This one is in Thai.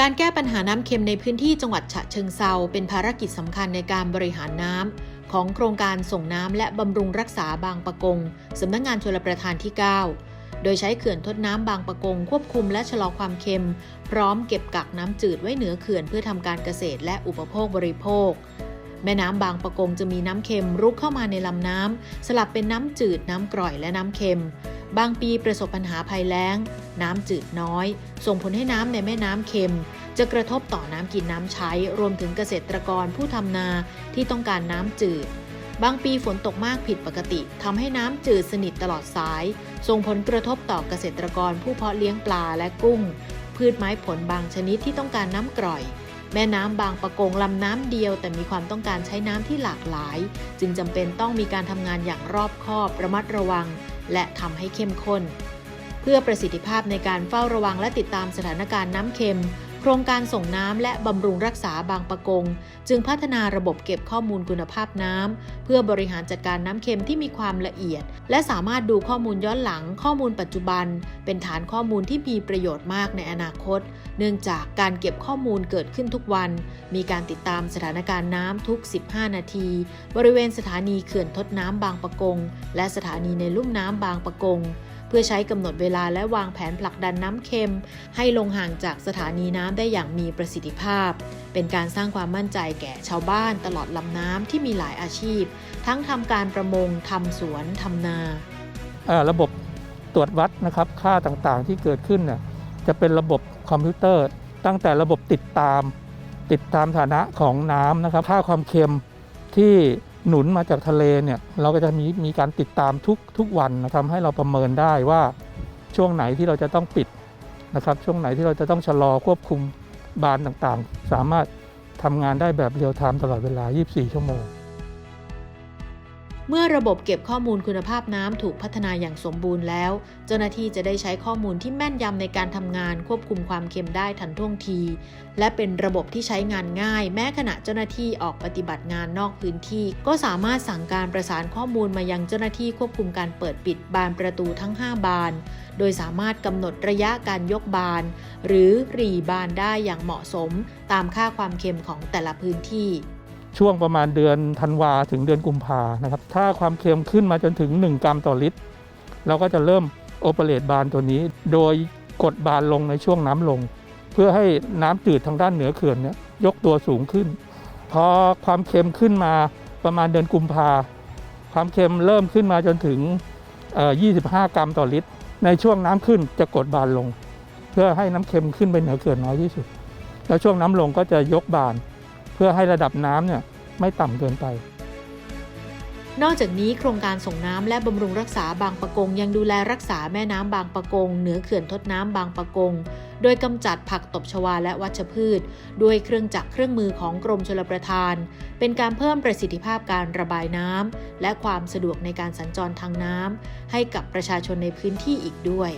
การแก้ปัญหาน้ำเค็มในพื้นที่จังหวัดฉะเชิงเซาเป็นภารกิจสำคัญในการบริหารน้ำของโครงการส่งน้ำและบำรุงรักษาบางปะกงสำนักงานชลประทานที่ 9 โดยใช้เขื่อนทดน้ำบางปะกง ควบคุมและชะลอความเค็ม พร้อมเก็บกักน้ำจืดไว้เหนือเขื่อนเพื่อทำการเกษตรและอุปโภคบริโภค แม่น้ำบางปะกงจะมีน้ำเค็มรุกเข้ามาในลำน้ำสลับเป็นน้ำจืดน้ำกร่อยและน้ำเค็ม บางปีประสบปัญหาภัยแล้ง น้ำจืดน้อย ส่งผลให้น้ำในแม่น้ำเค็ม จะกระทบต่อน้ำกินน้ำใช้ รวมถึงเกษตรกรผู้ทำนาที่ต้องการน้ำจืด บางปีฝนตกมากผิดปกติทำให้น้ำจืดสนิทตลอดสาย ส่งผลกระทบต่อเกษตรกรผู้เพาะเลี้ยงปลาและกุ้ง พืชไม้ผลบางชนิดที่ต้องการน้ำกร่อยแม่น้ำบางปะกงลำน้ำเดียว แต่มีความต้องการใช้น้ำที่หลากหลาย จึงจำเป็นต้องมีการทำงานอย่างรอบคอบระมัดระวัง และทำให้เข้มข้น เพื่อประสิทธิภาพในการเฝ้าระวังและติดตามสถานการณ์น้ำเค็ม โครงการส่งน้ำและบำรุงรักษาบางปะกง จึงพัฒนาระบบเก็บข้อมูลคุณภาพน้ำเพื่อบริหารจัดการน้ำเค็มที่มีความละเอียด และสามารถดูข้อมูลย้อนหลังข้อมูลปัจจุบัน เป็นฐานข้อมูลที่มีประโยชน์มากในอนาคต เนื่องจากการเก็บข้อมูลเกิดขึ้นทุกวัน มีการติดตามสถานการณ์น้ำทุก 15 นาที บริเวณสถานีเขื่อนทดน้ำบางปะกง และสถานีในลุ่มน้ำบางปะกง พื่อใช้กำหนดเวลาและวางแผนผลักดันน้ำเค็ม ให้ลงห่างจากสถานีน้ำได้อย่างมีประสิทธิภาพ เป็นการสร้างความมั่นใจแก่ชาวบ้านตลอดลำน้ำที่มีหลายอาชีพ ทั้งทำการประมงทำสวนทำนาระบบตรวจวัดนะครับค่าต่างๆที่เกิดขึ้นน่ะจะเป็นระบบคอมพิวเตอร์ ตั้งแต่ระบบติดตาม ติดตามฐานะของน้ำนะครับ ค่าความเค็มที่ หนุนมาจากทะเลเนี่ยเราก็จะมีมีการติดตามทุกทุกวันนะทำให้เราประเมินได้ว่าช่วงไหนที่เราจะต้องปิดนะครับ ช่วงไหนที่เราจะต้องชะลอควบคุมบานต่างๆ สามารถทำงานได้แบบเรียลไทม์ตลอดเวลา 24 ชั่วโมง เมื่อระบบเก็บข้อมูลคุณภาพน้ำถูกพัฒนาอย่างสมบูรณ์แล้ว เจ้าหน้าที่จะได้ใช้ข้อมูลที่แม่นยำในการทำงานควบคุมความเค็มได้ทันท่วงที และเป็นระบบที่ใช้งานง่าย แม้ขณะเจ้าหน้าที่ออกปฏิบัติงานนอกพื้นที่ ก็สามารถสั่งการประสานข้อมูลมายังเจ้าหน้าที่ควบคุมการเปิดปิดบานประตูทั้ง 5 บาน โดยสามารถกำหนดระยะการยกบาน หรือรีบานได้อย่างเหมาะสม ตามค่าความเค็มของแต่ละพื้นที่ ช่วงประมาณเดือนธันวาถึงเดือนกุมภานะครับ ถ้าความเค็มขึ้นมาจนถึง 1 กรัมต่อลิตร เราก็จะเริ่มโอเปเรตบานตัวนี้ โดยกดบานลงในช่วงน้ำลง เพื่อให้น้ำจืดทางด้านเหนือเขื่อนเนี่ยยกตัวสูงขึ้น พอความเค็มขึ้นมาประมาณเดือนกุมภาความเค็มเริ่มขึ้นมาจนถึง 25 กรัมต่อลิตร ในช่วงน้ำขึ้นจะกดบานลง เพื่อให้น้ำเค็มขึ้นไปเหนือเขื่อนน้อยที่สุด แล้วช่วงน้ำลงก็จะยกบาน พื่อให้ระดับน้ำเนี่ยไม่ต่ำเกินไป นอกจากนี้โครงการส่งน้ำและบำรุงรักษาบางปะกง ยังดูแลรักษาแม่น้ำบางปะกง เหนือเขื่อนทดน้ำบางปะกง โดยกำจัดผักตบชวาและวัชพืช ด้วยเครื่องจักรเครื่องมือของกรมชลประทาน เป็นการเพิ่มประสิทธิภาพการระบายน้ำและความสะดวกในการสัญจรทางน้ำให้กับประชาชนในพื้นที่อีกด้วย